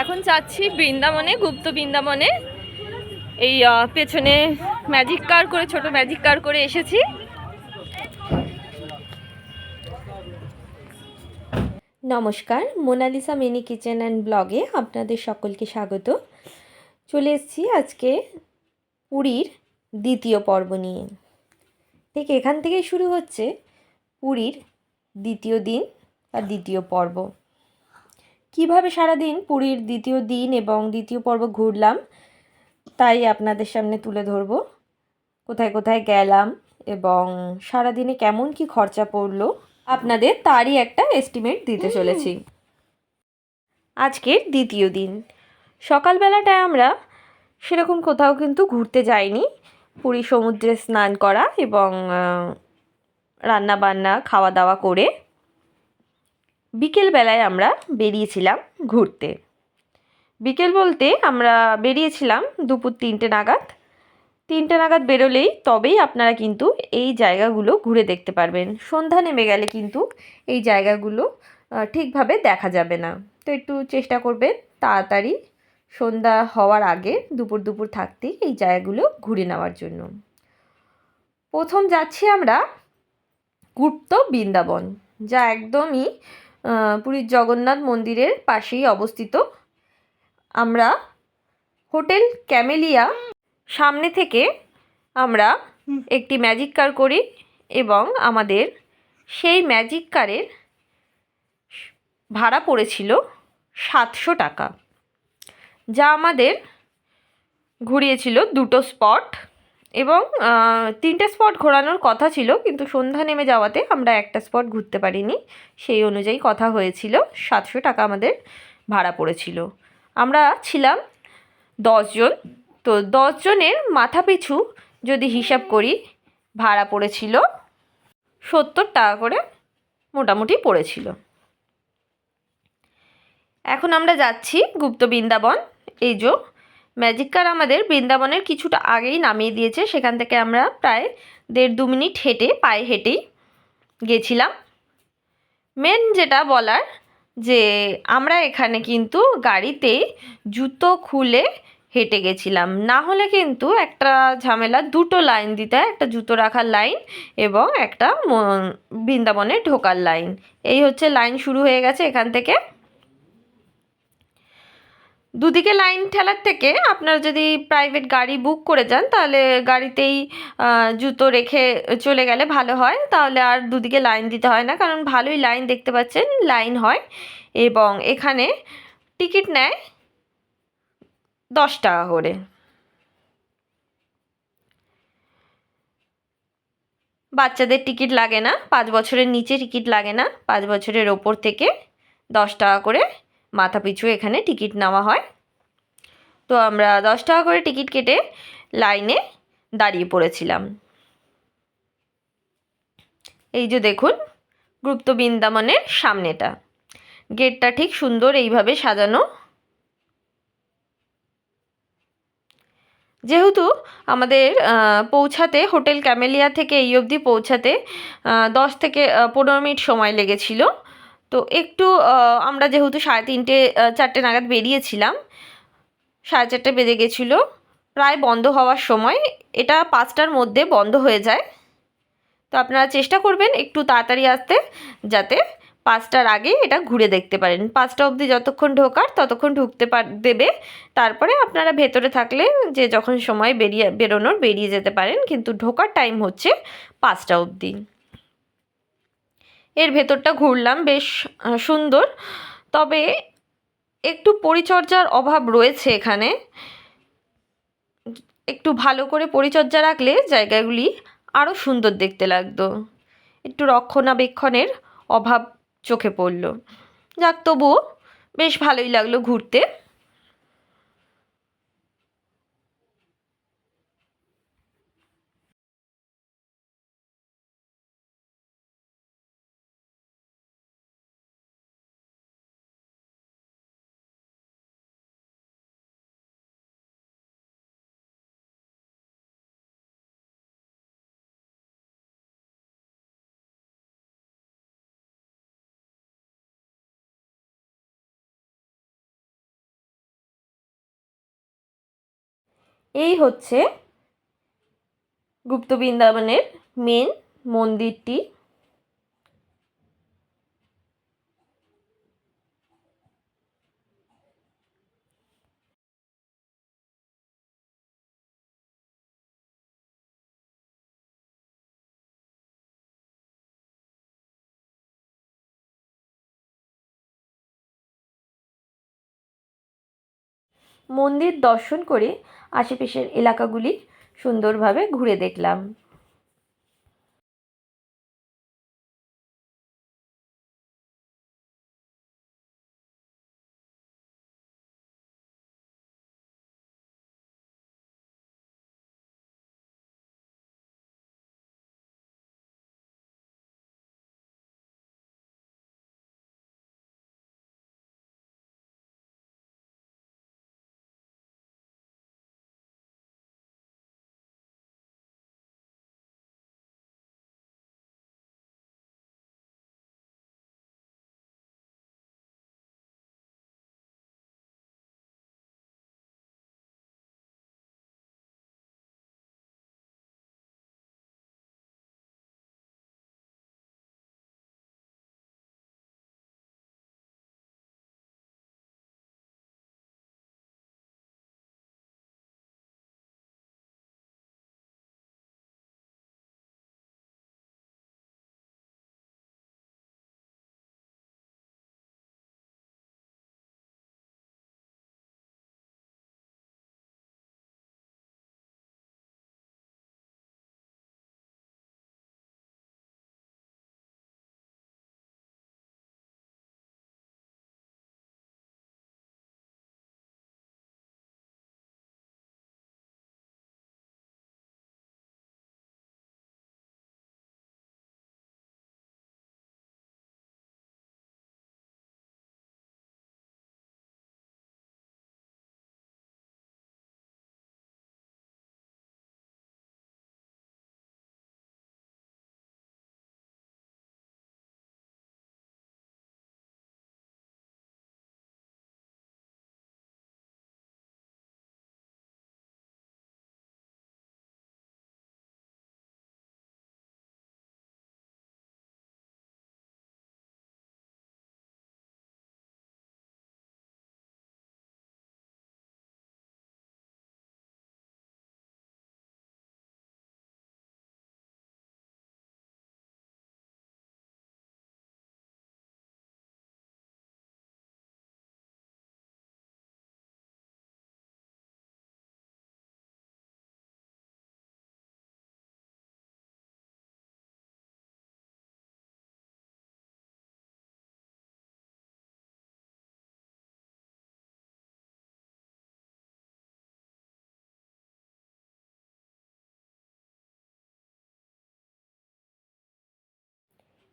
এখন যাচ্ছি বৃন্দাবনে, গুপ্ত বৃন্দাবনে। এই পেছনে ম্যাজিক কার করে, ছোট ম্যাজিক কার করে এসেছি। নমস্কার, মোনালিসা মিনি কিচেন অ্যান্ড ব্লগে আপনাদের সকলকে স্বাগত। চলে এসেছি আজকে পুরীর দ্বিতীয় পর্ব নিয়ে। ঠিক এখান থেকেই শুরু হচ্ছে পুরীর দ্বিতীয় দিন আর দ্বিতীয় পর্ব। কীভাবে সারাদিন পুরীর দ্বিতীয় দিন এবং দ্বিতীয় পর্ব ঘুরলাম তাই আপনাদের সামনে তুলে ধরবো। কোথায় কোথায় গেলাম এবং সারাদিনে কেমন কি খরচা পড়ল আপনাদের তারই একটা এস্টিমেট দিতে চলেছি। আজকের দ্বিতীয় দিন। সকালবেলাটায় আমরা সেরকম কোথাও কিন্তু ঘুরতে যাইনি। পুরী সমুদ্রে স্নান করা এবং রান্না বান্না খাওয়া দাওয়া করে বিকেলবেলায় আমরা বেরিয়েছিলাম ঘুরতে। বিকেল বলতে আমরা বেরিয়েছিলাম দুপুর তিনটে নাগাদ। তিনটে নাগাদ বেরোলেই তবেই আপনারা কিন্তু এই জায়গাগুলো ঘুরে দেখতে পারবেন। সন্ধ্যা নেমে গেলে কিন্তু এই জায়গাগুলো ঠিকভাবে দেখা যাবে না। তো একটু চেষ্টা করবেন তাড়াতাড়ি সন্ধ্যা হওয়ার আগে দুপুর দুপুর থাকতেই এই জায়গাগুলো ঘুরে নেওয়ার জন্য। প্রথম যাচ্ছি আমরা গুপ্ত বৃন্দাবন, যা একদমই পুরীর জগন্নাথ মন্দিরের পাশেই অবস্থিত। আমরা হোটেল ক্যামেলিয়া সামনে থেকে আমরা একটি ম্যাজিক কার করি এবং আমাদের সেই ম্যাজিক কারের ভাড়া পড়েছিল সাতশো টাকা, যা আমাদের ঘুরিয়েছিল দুটো স্পট। এবং তিনটে স্পট ঘোরানোর কথা ছিল, কিন্তু সন্ধ্যা নেমে যাওয়াতে আমরা একটা স্পট ঘুরতে পারিনি। সেই অনুযায়ী কথা হয়েছিল, সাতশো টাকা আমাদের ভাড়া পড়েছিল। আমরা ছিলাম দশজন তো দশজনের মাথা পিছু যদি হিসাব করি, ভাড়া পড়েছিল সত্তর টাকা করে মোটামুটি পড়েছিল। এখন আমরা যাচ্ছি গুপ্ত বৃন্দাবন। এই যে ম্যাজিক কার আমাদের বৃন্দাবনের কিছুটা আগেই নামিয়ে দিয়েছে। সেখান থেকে আমরা প্রায় দেড় দু মিনিট হেঁটে, পায়ে হেঁটেই গেছিলাম। মেন যেটা বলার যে, আমরা এখানে কিন্তু গাড়িতেই জুতো খুলে হেঁটে গেছিলাম। না হলে কিন্তু একটা ঝামেলা, দুটো লাইন দিতে হয়, একটা জুতো রাখার লাইন এবং একটা বৃন্দাবনে ঢোকার লাইন। এই হচ্ছে লাইন শুরু হয়ে গেছে এখান থেকে। দুদিকে লাইন ঠেলার থেকে আপনারা যদি প্রাইভেট গাড়ি বুক করে যান, তাহলে গাড়িতেই জুতো রেখে চলে গেলে ভালো হয়। তাহলে আর দুদিকে লাইন দিতে হয় না, কারণ ভালোই লাইন দেখতে পাচ্ছেন, লাইন হয়। এবং এখানে টিকিট নেয় দশ টাকা করে। বাচ্চাদের টিকিট লাগে না, পাঁচ বছরের নিচে টিকিট লাগে না, পাঁচ বছরের ওপর থেকে দশ টাকা করে মাথা পিছু এখানে টিকিট নেওয়া হয়। তো আমরা দশ টাকা করে টিকিট কেটে লাইনে দাঁড়িয়ে পড়েছিলাম। এই যে দেখুন, গুপ্ত বৃন্দাবনের সামনেটা। গেটটা ঠিক সুন্দর এইভাবে সাজানো। যেহেতু আমাদের পৌঁছাতে, হোটেল ক্যামেলিয়া থেকে এই অবধি পৌঁছাতে দশ থেকে পনেরো মিনিট সময় লেগেছিল। তো একটু আমরা যেহেতু সাড়ে তিনটে চারটে নাগাদ বেরিয়েছিলাম, সাড়ে চারটে বেজে গেছিল, প্রায় বন্ধ হওয়ার সময়, এটা পাঁচটার মধ্যে বন্ধ হয়ে যায়। তো আপনারা চেষ্টা করবেন একটু তাড়াতাড়ি আসতে, যাতে পাঁচটার আগে এটা ঘুরে দেখতে পারেন। পাঁচটা অবধি যতক্ষণ ঢোকার, ততক্ষণ ঢুকতে পার, দেবে। তারপরে আপনারা ভেতরে থাকলে যে যখন সময় বেরিয়ে, বেরোনোর, বেরিয়ে যেতে পারেন, কিন্তু ঢোকার টাইম হচ্ছে পাঁচটা অবধি। এর ভেতরটা ঘুরলাম, বেশ সুন্দর। তবে একটু পরিচর্যার অভাব রয়েছে এখানে। একটু ভালো করে পরিচর্যা রাখলে জায়গাগুলি আরও সুন্দর দেখতে লাগতো। একটু রক্ষণাবেক্ষণের অভাব চোখে পড়ল। যাক, তবুও বেশ ভালোই লাগল ঘুরতে। এই হচ্ছে গুপ্ত বৃন্দাবনের মেন মন্দিরটি। মন্দির দর্শন করে আশেপাশের এলাকাগুলি সুন্দরভাবে ঘুরে দেখলাম।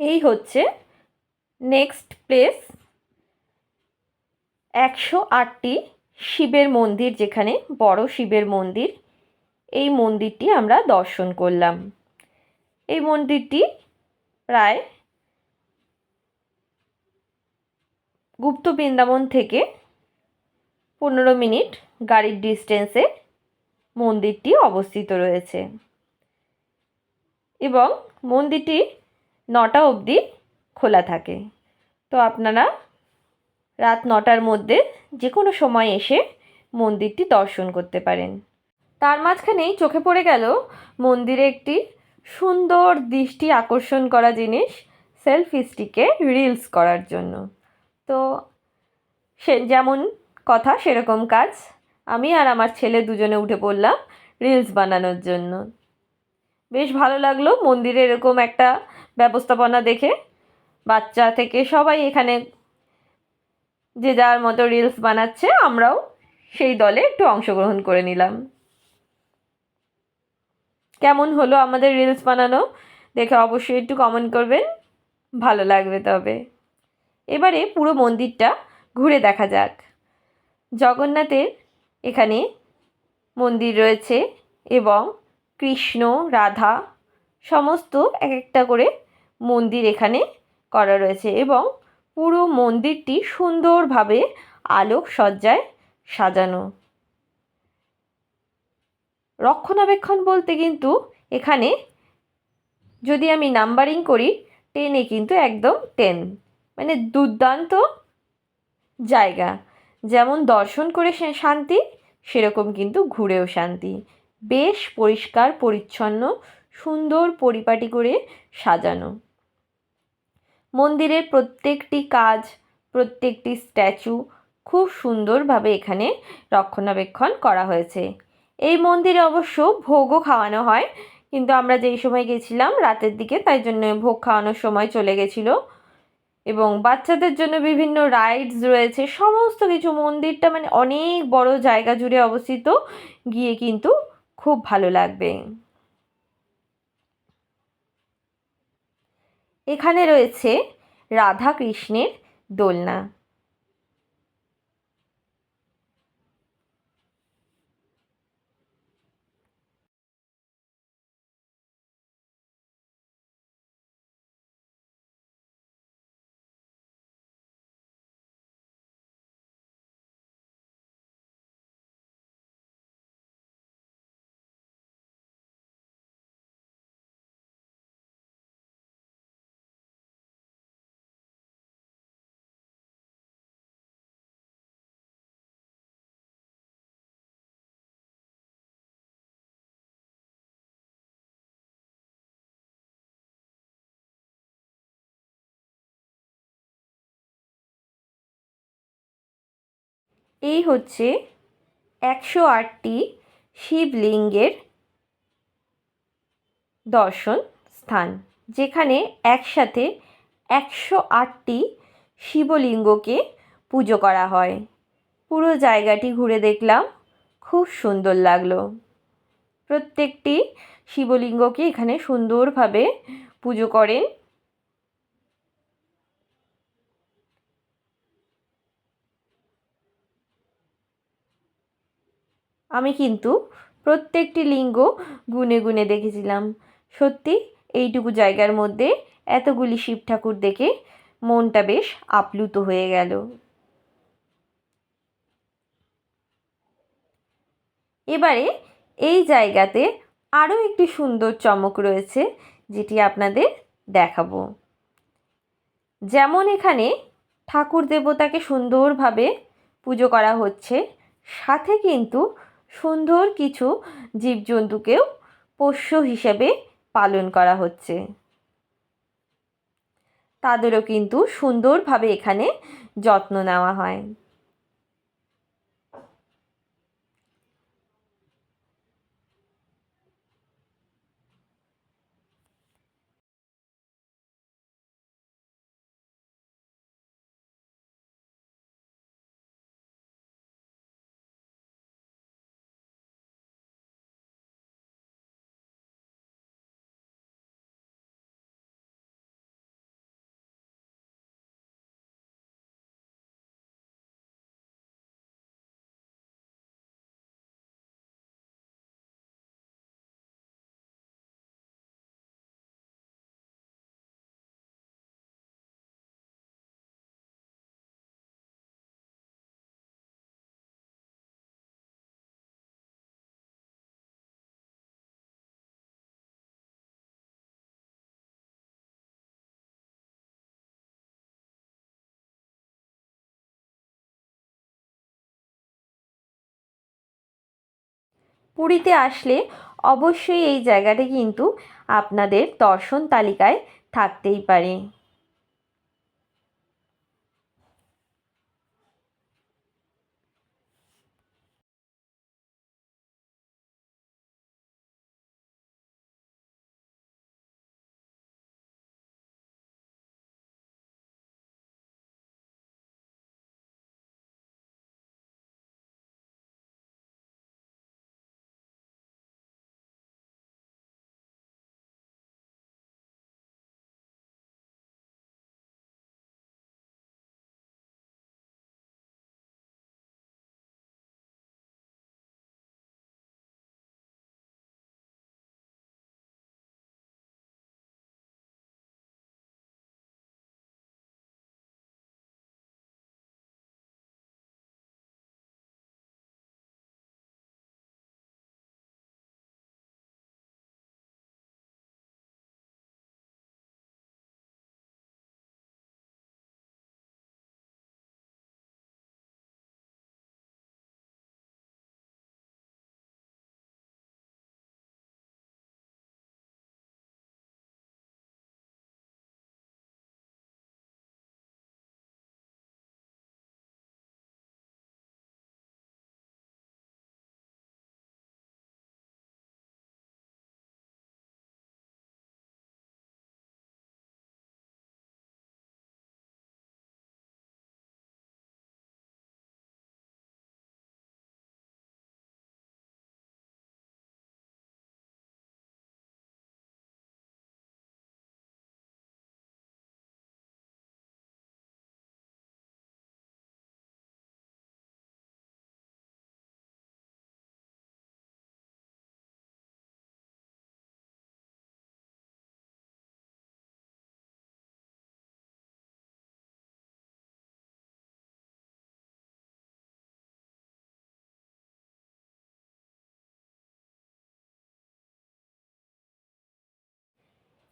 এই হচ্ছে নেক্সট প্লেস একশো আটটি শিবের মন্দির যেখানে বড় শিবের মন্দির। এই মন্দিরটি আমরা দর্শন করলাম। এই মন্দিরটি প্রায় গুপ্ত বৃন্দাবন থেকে পনেরো মিনিট গাড়ির ডিস্টেন্সে মন্দিরটি অবস্থিত রয়েছে। এবং মন্দিরটি নটা অবধি খোলা থাকে। তো আপনারা রাত নটার মধ্যে যে কোনো সময় এসে মন্দিরটি দর্শন করতে পারেন। তার মাঝখানেই চোখে পড়ে গেল মন্দিরে একটি সুন্দর দৃষ্টি আকর্ষণ করা জিনিস সেলফি স্টিকে রিলস করার জন্য। তো সে যেমন কথা সেরকম কাজ আমি আর আমার ছেলে দুজনে উঠে পড়লাম রিলস বানানোর জন্য। বেশ ভালো লাগল মন্দিরে এরকম একটা ব্যবস্থাপনা দেখে বাচ্চা থেকে সবাই এখানে যে যার মতো রিলস বানাচ্ছে, আমরাও সেই দলে একটু অংশগ্রহণ করে নিলাম। কেমন হলো আমাদের রিলস বানানো? দেখে অবশ্যই একটু কমেন্ট করবেন। ভালো লাগবে তবে। এবারে পুরো মন্দিরটা ঘুরে দেখা যাক। জগন্নাথের এখানে মন্দির রয়েছে এবং কৃষ্ণ, রাধা, সমস্ত এক একটা করে মন্দির এখানে করা রয়েছে এবং পুরো মন্দিরটি সুন্দরভাবে আলোক সজ্জায় সাজানো। রক্ষণাবেক্ষণ বলতে কিন্তু এখানে যদি আমি নাম্বারিং করি টেনে কিন্তু একদম টেন মানে দুর্দান্ত জায়গা। যেমন দর্শন করে শান্তি, সেরকম কিন্তু ঘুরেও শান্তি। বেশ পরিষ্কার, পরিচ্ছন্ন, সুন্দর পরিপাটি করে সাজানো। মন্দিরের প্রত্যেকটি কাজ, প্রত্যেকটি স্ট্যাচু খুব সুন্দরভাবে এখানে রক্ষণাবেক্ষণ করা হয়েছে। এই মন্দিরে অবশ্য ভোগও খাওয়ানো হয়, কিন্তু আমরা যেই সময় গেছিলাম রাতের দিকে, তাই জন্য ভোগ খাওয়ানোর সময় চলে গেছিল। এবং বাচ্চাদের জন্য বিভিন্ন রাইডস রয়েছে, সমস্ত কিছু। মন্দিরটা মানে অনেক বড় জায়গা জুড়ে অবস্থিত, গিয়ে কিন্তু খুব ভালো লাগবে। এখানে রয়েছে রাধা কৃষ্ণের দোলনা। এই হচ্ছে একশো আটটি শিবলিঙ্গের দর্শন স্থান, যেখানে একসাথে একশো আটটি শিবলিঙ্গকে পুজো করা হয়। পুরো জায়গাটি ঘুরে দেখলাম, খুব সুন্দর লাগল। প্রত্যেকটি শিবলিঙ্গকে এখানে সুন্দরভাবে পুজো করেন। আমি কিন্তু প্রত্যেকটি লিঙ্গ গুনে গুনে দেখেছিলাম। সত্যি, এইটুকু জায়গার মধ্যে এতগুলি শিব ঠাকুর দেখে মনটা বেশ আপ্লুত হয়ে গেল। এবারে এই জায়গাতে আরও একটি সুন্দর চমক রয়েছে, যেটি আপনাদের দেখাবো। যেমন এখানে ঠাকুর দেবতাকে সুন্দরভাবে পুজো করা হচ্ছে, সাথে কিন্তু সুন্দর কিছু জীবজন্তুকেও পোষ্য হিসেবে পালন করা হচ্ছে। তাদেরও কিন্তু সুন্দরভাবে এখানে যত্ন নেওয়া হয়। পুরীতে আসলে অবশ্যই এই জায়গাটি কিন্তু আপনাদের দর্শন তালিকায় থাকতেই পারে।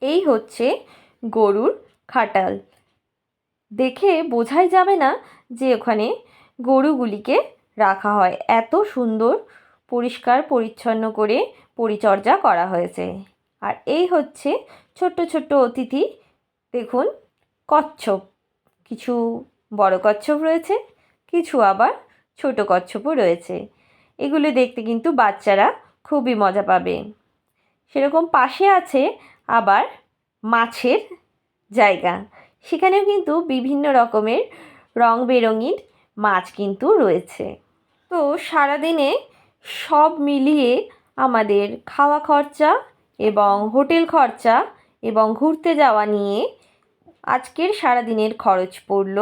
এই হচ্ছে গরুর খাটাল। দেখে বোঝাই যাবে না যে ওখানে গরুগুলিকে রাখা হয়। এত সুন্দর, পরিষ্কার, পরিচ্ছন্ন করে পরিচর্যা করা হয়েছে। আর এই হচ্ছে ছোট্ট ছোট্ট অতিথি। দেখুন, কচ্ছপ। কিছু বড় কচ্ছপ রয়েছে, কিছু আবার ছোট কচ্ছপও রয়েছে। এগুলো দেখতে কিন্তু বাচ্চারা খুবই মজা পাবে। সেরকম পাশে আছে আবার মাছের জায়গা। সেখানেও কিন্তু বিভিন্ন রকমের রং বেরঙের মাছ কিন্তু রয়েছে। তো সারাদিনে সব মিলিয়ে আমাদের খাওয়া খরচা এবং হোটেল খরচা এবং ঘুরতে যাওয়া নিয়ে আজকের সারাদিনের খরচ পড়ল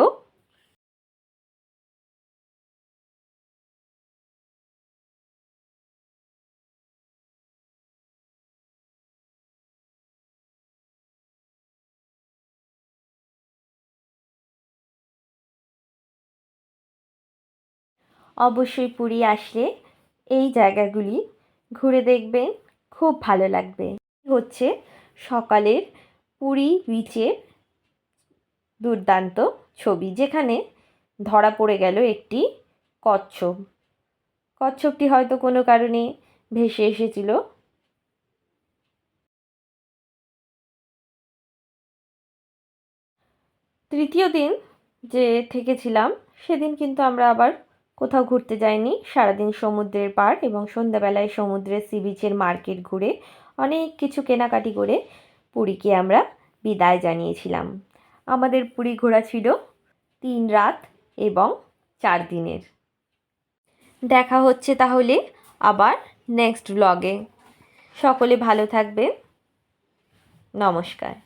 অবশ্যই পুরী আসলে এই জায়গাগুলি ঘুরে দেখবেন, খুব ভালো লাগবে। হচ্ছে সকালের পুরী বিচের দুর্দান্ত ছবি, যেখানে ধরা পড়ে গেল একটি কচ্ছপ। কচ্ছপটি হয়তো কোনো কারণে ভেসে এসেছিল। তৃতীয় দিন যে থেকেছিলাম, সেদিন কিন্তু আমরা আবার কোথাও ঘুরতে যাইনি। সারাদিন সমুদ্রের পার এবং সন্ধ্যাবেলায় সমুদ্রের সি বিচের মার্কেট ঘুরে অনেক কিছু কেনাকাটি করে পুরীকে আমরা বিদায় জানিয়েছিলাম। আমাদের পুরী ঘোরা ছিল তিন রাত এবং চার দিনের। দেখা হচ্ছে তাহলে আবার নেক্সট ব্লগে সকলে ভালো থাকবেন। নমস্কার।